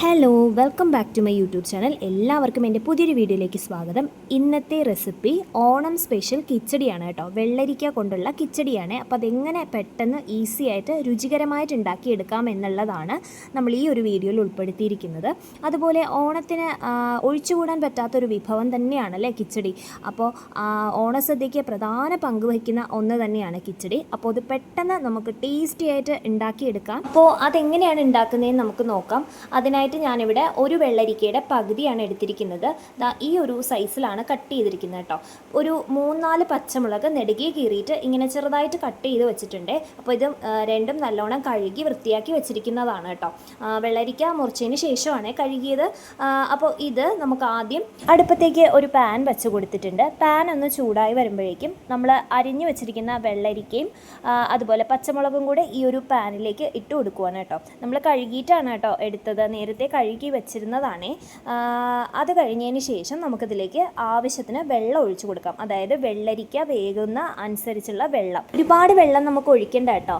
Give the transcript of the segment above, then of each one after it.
Hello welcome back to my YouTube channel എല്ലാവർക്കും എന്റെ പുതിയൊരു വീഡിയോയിലേക്ക് സ്വാഗതം. ഇന്നത്തെ റെസിപ്പി ഓണം സ്പെഷ്യൽ കിച്ചടിയാണ് കേട്ടോ. വെള്ളരിക്ക കൊണ്ടുള്ള കിച്ചടിയാണ്. അപ്പോൾ അതെങ്ങനെ പെട്ടെന്ന് ഈസി ആയിട്ട് രുചികരമായിട്ട് ഉണ്ടാക്കിയെടുക്കാം എന്നുള്ളതാണ് നമ്മൾ ഈ ഒരു വീഡിയോയിൽ ഉൾപ്പെടുത്തിയിരിക്കുന്നത്. അതുപോലെ ഓണത്തിന് ഒഴിച്ചുകൂടാൻ പറ്റാത്തൊരു വിഭവം തന്നെയാണ് അല്ലേ കിച്ചടി? അപ്പോൾ ഓണസദ്യയ്ക്ക് പ്രധാന പങ്ക് വഹിക്കുന്ന ഒന്ന് തന്നെയാണ് കിച്ചടി. അപ്പോൾ അത് പെട്ടെന്ന് നമുക്ക് ടേസ്റ്റി ആയിട്ട് ഉണ്ടാക്കിയെടുക്കാം. അപ്പോൾ അതെങ്ങനെയാണ് ഉണ്ടാക്കുന്നതെന്ന് നമുക്ക് നോക്കാം. അതിനായിട്ട് ഞാനിവിടെ ഒരു വെള്ളരിക്കയുടെ പകുതിയാണ് എടുത്തിരിക്കുന്നത്. ദാ ഈ ഒരു സൈസിലാണ് കട്ട് ചെയ്തിരിക്കുന്നത് കേട്ടോ. ഒരു മൂന്നാൽ പച്ചമുളക് നെടുകെ കീറിയിട്ട് ഇങ്ങനെ ചെറുതായിട്ട് കട്ട് ചെയ്ത് വെച്ചിട്ടുണ്ട്. അപ്പോൾ ഇത് രണ്ടും നല്ലോണം കഴുകി വൃത്തിയാക്കി വെച്ചിരിക്കുന്നതാണ് കേട്ടോ. വെള്ളരിക്ക മുറിച്ചതിന് ശേഷമാണ് കഴുകിയത്. അപ്പോൾ ഇത് നമുക്ക് ആദ്യം അടുപ്പത്തേക്ക് ഒരു പാൻ വെച്ച് കൊടുത്തിട്ടുണ്ട്. പാൻ ഒന്ന് ചൂടായി വരുമ്പോഴേക്കും നമ്മൾ അരിഞ്ഞു വെച്ചിരിക്കുന്ന വെള്ളരിക്കയും അതുപോലെ പച്ചമുളകും കൂടെ ഈ ഒരു പാനിലേക്ക് ഇട്ട് കൊടുക്കുവാണ് കേട്ടോ. നമ്മൾ കഴുകിയിട്ടാണ് കേട്ടോ എടുത്തത് നേരത്തെ കഴുകി വെച്ചിരുന്നതാണേ. അത് കഴിഞ്ഞതിന് ശേഷം നമുക്കിതിലേക്ക് ആവശ്യത്തിന് വെള്ളം ഒഴിച്ചു കൊടുക്കാം. അതായത് വെള്ളരിക്ക വേകുന്ന അനുസരിച്ചുള്ള വെള്ളം. ഒരുപാട് വെള്ളം നമുക്ക് ഒഴിക്കേണ്ട കേട്ടോ.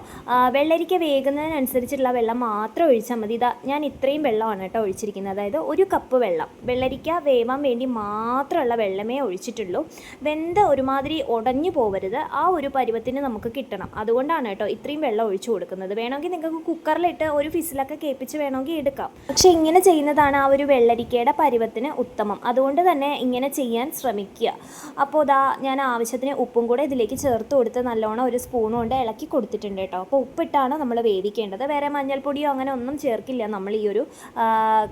വെള്ളരിക്ക വേകുന്നതിനനുസരിച്ചുള്ള വെള്ളം മാത്രം ഒഴിച്ചാൽ മതി. ഇതാ ഞാൻ ഇത്രയും വെള്ളമാണ് കേട്ടോ ഒഴിച്ചിരിക്കുന്നത്. അതായത് ഒരു കപ്പ് വെള്ളം. വെള്ളരിക്ക വേവാൻ വേണ്ടി മാത്രമുള്ള വെള്ളമേ ഒഴിച്ചിട്ടുള്ളൂ. വെന്ത് ഒരുമാതിരി ഉടഞ്ഞു പോവരുത്. ആ ഒരു പരുവത്തിന് നമുക്ക് കിട്ടണം. അതുകൊണ്ടാണ് കേട്ടോ ഇത്രയും വെള്ളം ഒഴിച്ചു കൊടുക്കുന്നത്. വേണമെങ്കിൽ നിങ്ങൾക്ക് കുക്കറിലിട്ട് ഒരു ഫിസിലൊക്കെ കേൾപ്പിച്ച് വേണമെങ്കിൽ എടുക്കാം. ഇങ്ങനെ ചെയ്യുന്നതാണ് ആ ഒരു വെള്ളരിക്കയുടെ പരുവത്തിന് ഉത്തമം. അതുകൊണ്ട് തന്നെ ഇങ്ങനെ ചെയ്യാൻ ശ്രമിക്കുക. അപ്പോൾ ഇതാ ഞാൻ ആവശ്യത്തിന് ഉപ്പും കൂടെ ഇതിലേക്ക് ചേർത്ത് കൊടുത്ത് നല്ലോണം ഒരു സ്പൂൺ കൊണ്ട് ഇളക്കി കൊടുത്തിട്ടുണ്ട് കേട്ടോ. അപ്പോൾ ഉപ്പിട്ടാണ് നമ്മൾ വേവിക്കേണ്ടത്. വേറെ മഞ്ഞൾപ്പൊടിയോ അങ്ങനെ ഒന്നും ചേർക്കില്ല നമ്മൾ ഈ ഒരു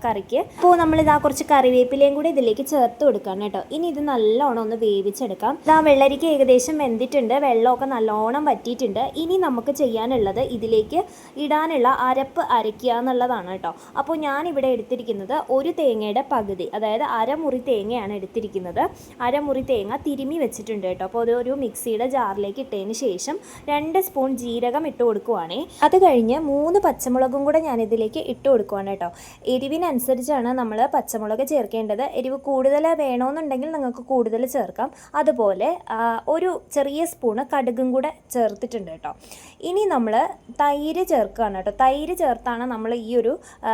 കറിക്ക്. അപ്പോൾ നമ്മളിതാ കുറച്ച് കറിവേപ്പിലയും കൂടെ ഇതിലേക്ക് ചേർത്ത് കൊടുക്കാം കേട്ടോ. ഇനി ഇത് നല്ലോണം ഒന്ന് വേവിച്ചെടുക്കാം. ഇതാ വെള്ളരിക്ക ഏകദേശം വെന്തിട്ടുണ്ട്. വെള്ളമൊക്കെ നല്ലോണം വറ്റിയിട്ടുണ്ട്. ഇനി നമുക്ക് ചെയ്യാനുള്ളത് ഇതിലേക്ക് ഇടാനുള്ള അരപ്പ് അരയ്ക്കുക എന്നുള്ളതാണ് കേട്ടോ. അപ്പോൾ ഞാൻ ഇവിടെ എടുത്തിരിക്കുന്നത് ഒരു തേങ്ങയുടെ പകുതി അതായത് അരമുറി തേങ്ങയാണ് എടുത്തിരിക്കുന്നത്. അരമുറി തേങ്ങ തിരുമി വെച്ചിട്ടുണ്ട് കേട്ടോ. അപ്പോൾ ഒരു മിക്സിയുടെ ജാറിലേക്ക് ഇട്ടതിന് ശേഷം രണ്ട് സ്പൂൺ ജീരകം ഇട്ട് കൊടുക്കുവാണേ. അത് കഴിഞ്ഞ് മൂന്ന് പച്ചമുളകും കൂടെ ഞാൻ ഇതിലേക്ക് ഇട്ട് കൊടുക്കുവാണ് കേട്ടോ. എരിവിനനുസരിച്ചാണ് നമ്മൾ പച്ചമുളക് ചേർക്കേണ്ടത്. എരിവ് കൂടുതൽ വേണമെന്നുണ്ടെങ്കിൽ നിങ്ങൾക്ക് കൂടുതൽ ചേർക്കാം. അതുപോലെ ഒരു ചെറിയ സ്പൂണ് കടുകും കൂടെ ചേർത്തിട്ടുണ്ട് കേട്ടോ. ഇനി നമ്മൾ തൈര് ചേർക്കുകയാണ് കേട്ടോ. തൈര് ചേർത്താണ് നമ്മൾ ഈ ഒരു ആ,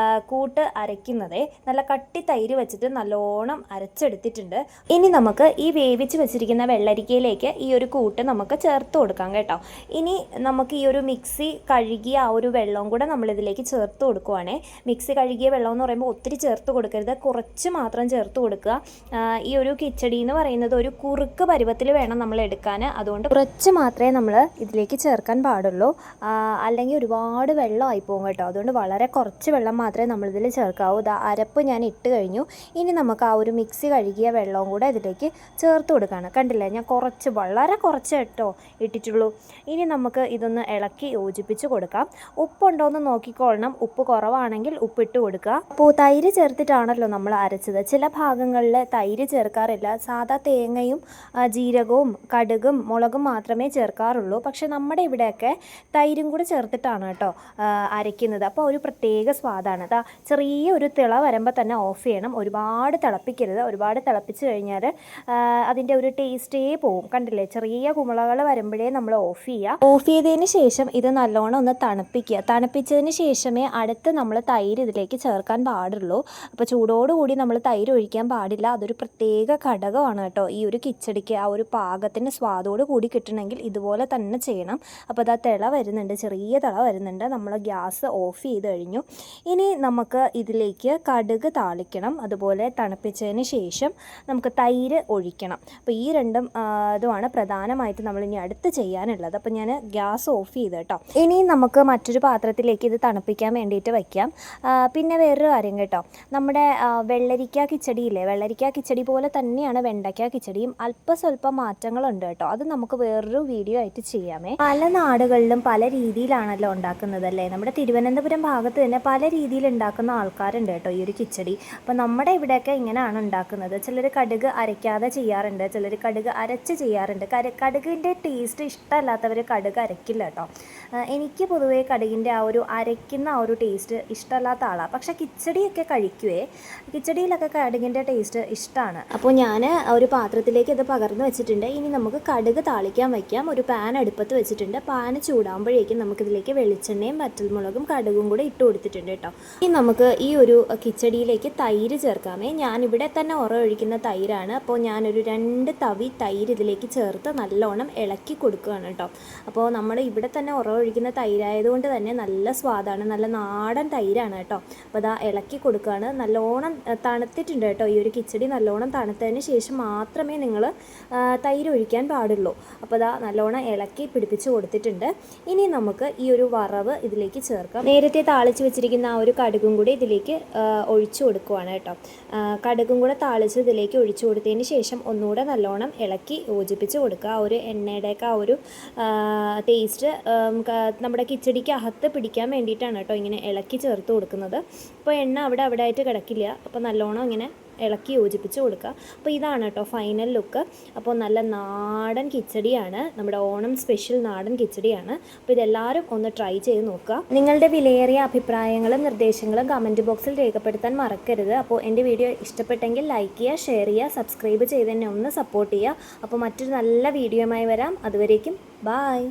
കൂട്ട് അരയ്ക്കുന്നത്. നല്ല കട്ടി തൈര് വെച്ചിട്ട് നല്ലോണം അരച്ചെടുത്തിട്ടുണ്ട്. ഇനി നമുക്ക് ഈ വേവിച്ച് വെച്ചിരിക്കുന്ന വെള്ളരിക്കയിലേക്ക് ഈ ഒരു കൂട്ട് നമുക്ക് ചേർത്ത് കൊടുക്കാം കേട്ടോ. ഇനി നമുക്ക് ഈ ഒരു മിക്സി കഴുകിയ ആ ഒരു വെള്ളവും കൂടെ നമ്മളിതിലേക്ക് ചേർത്ത് കൊടുക്കുവാണേ. മിക്സി കഴുകിയ വെള്ളം എന്ന് പറയുമ്പോൾ ഒത്തിരി ചേർത്ത് കൊടുക്കരുത്. കുറച്ച് മാത്രം ചേർത്ത് കൊടുക്കുക. ഈ ഒരു കിച്ചടി എന്ന് പറയുന്നത് ഒരു കുറുക്ക് പരുവത്തിൽ വേണം നമ്മൾ എടുക്കാൻ. അതുകൊണ്ട് കുറച്ച് മാത്രമേ നമ്മൾ ഇതിലേക്ക് ചേർക്കാൻ പാടുള്ളൂ. അല്ലെങ്കിൽ ഒരുപാട് വെള്ളമായി പോകും കേട്ടോ. അതുകൊണ്ട് വളരെ കുറച്ച് വെള്ളം മാത്രമേ നമ്മളിതിൽ ചേർക്കാവൂ. ഇതാ അരപ്പ് ഞാൻ ഇട്ട് കഴിഞ്ഞു. ഇനി നമുക്ക് ആ ഒരു മിക്സി കഴുകിയ വെള്ളവും കൂടെ ഇതിലേക്ക് ചേർത്ത് കൊടുക്കുകയാണ് കണ്ടില്ലേ? ഞാൻ കുറച്ച് വളരെ കുറച്ച് കേട്ടോ ഇട്ടിട്ടുള്ളൂ. ഇനി നമുക്ക് ഇതൊന്ന് ഇളക്കി യോജിപ്പിച്ച് കൊടുക്കാം. ഉപ്പുണ്ടോ എന്ന് നോക്കിക്കൊള്ളണം ഉപ്പ് കുറവാണെങ്കിൽ ഉപ്പിട്ട് കൊടുക്കുക. അപ്പോൾ തൈര് ചേർത്തിട്ടാണല്ലോ നമ്മൾ അരച്ചത്. ചില ഭാഗങ്ങളിൽ തൈര് ചേർക്കാറില്ല. സാധാ തേങ്ങയും ജീരകവും കടുകും മുളകും മാത്രമേ ചേർക്കാറുള്ളൂ. പക്ഷെ നമ്മുടെ ഇവിടെയൊക്കെ തൈരും കൂടെ ചേർത്തിട്ടാണ് കേട്ടോ അരയ്ക്കുന്നത്. അപ്പോൾ ഒരു പ്രത്യേക സ്വാദാണ്. അതാ ചെറിയ ഒരു തിള വരുമ്പോൾ തന്നെ ഓഫ് ചെയ്യണം. ഒരുപാട് തിളപ്പിക്കരുത്. ഒരുപാട് തിളപ്പിച്ച് കഴിഞ്ഞാൽ അതിന്റെ ഒരു ടേസ്റ്റേ പോവും. കണ്ടില്ലേ? ചെറിയ കുമിളകൾ വരുമ്പോഴേ നമ്മൾ ഓഫ് ചെയ്യുക ഓഫ് ചെയ്തതിന് ശേഷം ഇത് നല്ലോണം ഒന്ന് തണുപ്പിക്കുക. തണുപ്പിച്ചതിന് ശേഷമേ അടുത്ത് നമ്മൾ തൈര് ഇതിലേക്ക് ചേർക്കാൻ പാടുള്ളൂ. അപ്പോൾ ചൂടോടുകൂടി നമ്മൾ തൈര് ഒഴിക്കാൻ പാടില്ല. അതൊരു പ്രത്യേക ഘടകമാണ് കേട്ടോ. ഈ ഒരു കിച്ചടിക്ക് ആ ഒരു പാകത്തിന് സ്വാദോട് കൂടി കിട്ടണമെങ്കിൽ ഇതുപോലെ തന്നെ ചെയ്യണം. അപ്പോൾ അത് ആ തിള വരുന്നുണ്ട്. ചെറിയ തിള വരുന്നുണ്ട്. നമ്മൾ ഗ്യാസ് ഓഫ് ചെയ്ത് കഴിഞ്ഞു. ഇനി നമുക്ക് ഇതിലേക്ക് കടുക് താളിക്കണം അതുപോലെ തണുപ്പിച്ചതിന് ശേഷം നമുക്ക് തൈര് ഒഴിക്കണം. അപ്പോൾ ഈ രണ്ടും ഇതുമാണ് പ്രധാനമായിട്ട് നമ്മൾ ഇനി അടുത്ത് ചെയ്യാനുള്ളത്. അപ്പോൾ ഞാൻ ഗ്യാസ് ഓഫ് ചെയ്ത് കേട്ടോ. ഇനി നമുക്ക് മറ്റൊരു പാത്രത്തിലേക്ക് ഇത് തണുപ്പിക്കാൻ വേണ്ടിയിട്ട് വയ്ക്കാം. പിന്നെ വേറൊരു കാര്യം കേട്ടോ. നമ്മുടെ വെള്ളരിക്ക കിച്ചടിയില്ലേ? വെള്ളരിക്ക കിച്ചടി പോലെ തന്നെയാണ് വെണ്ടയ്ക്ക കിച്ചടിയും. അല്പസ്വല്പം മാറ്റങ്ങളുണ്ട് കേട്ടോ. അത് നമുക്ക് വേറൊരു വീഡിയോ ആയിട്ട് ചെയ്യാമേ. പല നാടുകളിലും പല രീതിയിലാണല്ലോ ഉണ്ടാക്കുന്നത് അല്ലേ നമ്മുടെ തിരുവനന്തപുരം ഭാഗത്ത് തന്നെ പല രീതിയിൽ ഉണ്ടാക്കുന്ന ആൾക്കാരുണ്ട് കേട്ടോ ഈ ഒരു കിച്ചടി. അപ്പോൾ നമ്മുടെ ഇവിടെയൊക്കെ ഇങ്ങനെയാണ് ഉണ്ടാക്കുന്നത്. ചിലർ കടുക് അരയ്ക്കാതെ ചെയ്യാറുണ്ട് ചിലർ കടുക് അരച്ച് ചെയ്യാറുണ്ട്. കടുകിന്റെ ടേസ്റ്റ് ഇഷ്ടമല്ലാത്തവർ കടുക് അരയ്ക്കില്ല കേട്ടോ. എനിക്ക് പൊതുവേ കടുകിന്റെ ആ ഒരു അരയ്ക്കുന്ന ആ ഒരു ടേസ്റ്റ് ഇഷ്ടമല്ലാത്ത ആളാണ് പക്ഷേ കിച്ചടിയൊക്കെ കഴിക്കുവേ. കിച്ചടിയിലൊക്കെ കടുകിന്റെ ടേസ്റ്റ് ഇഷ്ടമാണ് അപ്പോൾ ഞാൻ ഒരു പാത്രത്തിലേക്ക് ഇത് പകർന്നു വെച്ചിട്ടുണ്ട്. ഇനി നമുക്ക് കടുക് താളിക്കാൻ വയ്ക്കാം ഒരു പാൻ അടുപ്പത്ത് വെച്ചിട്ടുണ്ട്. പാൻ ചൂടാകുമ്പോഴേക്കും നമുക്കിതിലേക്ക് വെളിച്ചെണ്ണയും വറ്റൽമുളകും കടുകും കൂടെ ഇട്ട് കൊടുത്തിട്ടുണ്ട് കേട്ടോ. ഇനി നമുക്ക് ഈ ഒരു കിച്ചടിയിലേക്ക് തൈര് ചേർക്കാമേ. ഞാനിവിടെ തന്നെ ഉറ ഒഴിക്കുന്ന തൈരാണ്. അപ്പോൾ ഞാനൊരു രണ്ട് തവി തൈര് ഇതിലേക്ക് ചേർത്ത് നല്ലോണം ഇളക്കി കൊടുക്കുകയാണ് കേട്ടോ. അപ്പോൾ നമ്മൾ ഇവിടെ തന്നെ ഉറ ഒഴിക്കുന്ന തൈരായതുകൊണ്ട് തന്നെ നല്ല സ്വാദാണ്. നല്ല നാടൻ തൈരാണ് കേട്ടോ. അപ്പോൾ അതാ ഇളക്കി കൊടുക്കുകയാണ്. നല്ലോണം തണുത്തിട്ടുണ്ട് കേട്ടോ. ഈ ഒരു കിച്ചടി നല്ലോണം തണുത്തതിന് ശേഷം മാത്രമേ നിങ്ങൾ തൈര് ഒഴിക്കാൻ പാടുള്ളൂ. അപ്പോൾ അതാ നല്ലോണം ഇളക്കി പിടിപ്പിച്ച് കൊടുത്തിട്ടുണ്ട്. ഇനി നമുക്ക് ഈ ഒരു വറവ് ഇതിലേക്ക് ചേർക്കാം. നേരത്തെ താളിച്ച് വെച്ചിരിക്കുന്ന ആ ഒരു കടുകും കൂടി ഇതിലേക്ക് ഒഴിച്ചു കൊടുക്കുവാണ് കേട്ടോ. കടുകും കൂടെ താളിച്ച് ഇതിലേക്ക് ഒഴിച്ചു കൊടുത്തതിന് ശേഷം ഒന്നുകൂടെ നല്ലോണം ഇളക്കി യോജിപ്പിച്ച് കൊടുക്കുക. ആ ഒരു എണ്ണയുടെയൊക്കെ ആ ഒരു ടേസ്റ്റ് നമ്മുടെ കിച്ചടിക്ക് അകത്ത് പിടിക്കാൻ വേണ്ടിയിട്ടാണ് കേട്ടോ ഇങ്ങനെ ഇളക്കി ചേർത്ത് കൊടുക്കുന്നത്. അപ്പോൾ എണ്ണ അവിടെ അവിടെ ആയിട്ട് കിടക്കില്ല. അപ്പോൾ നല്ലോണം ഇങ്ങനെ ഇളക്കി യോജിപ്പിച്ച് കൊടുക്കുക അപ്പോൾ ഇതാണ് കേട്ടോ ഫൈനൽ ലുക്ക് അപ്പോൾ നല്ല നാടൻ കിച്ചടിയാണ്. നമ്മുടെ ഓണം സ്പെഷ്യൽ നാടൻ കിച്ചടിയാണ്. അപ്പോൾ ഇതെല്ലാവരും ഒന്ന് ട്രൈ ചെയ്ത് നോക്കുക നിങ്ങളുടെ വിലയേറിയ അഭിപ്രായങ്ങളും നിർദ്ദേശങ്ങളും കമന്റ് ബോക്സിൽ രേഖപ്പെടുത്താൻ മറക്കരുത്. അപ്പോൾ എന്റെ വീഡിയോ ഇഷ്ടപ്പെട്ടെങ്കിൽ ലൈക്ക് ചെയ്യുക ഷെയർ ചെയ്യുക സബ്സ്ക്രൈബ് ചെയ്ത് തന്നെ ഒന്ന് സപ്പോർട്ട് ചെയ്യുക. അപ്പോൾ മറ്റൊരു നല്ല വീഡിയോയുമായി വരാം. അതുവരേക്കും ബായ്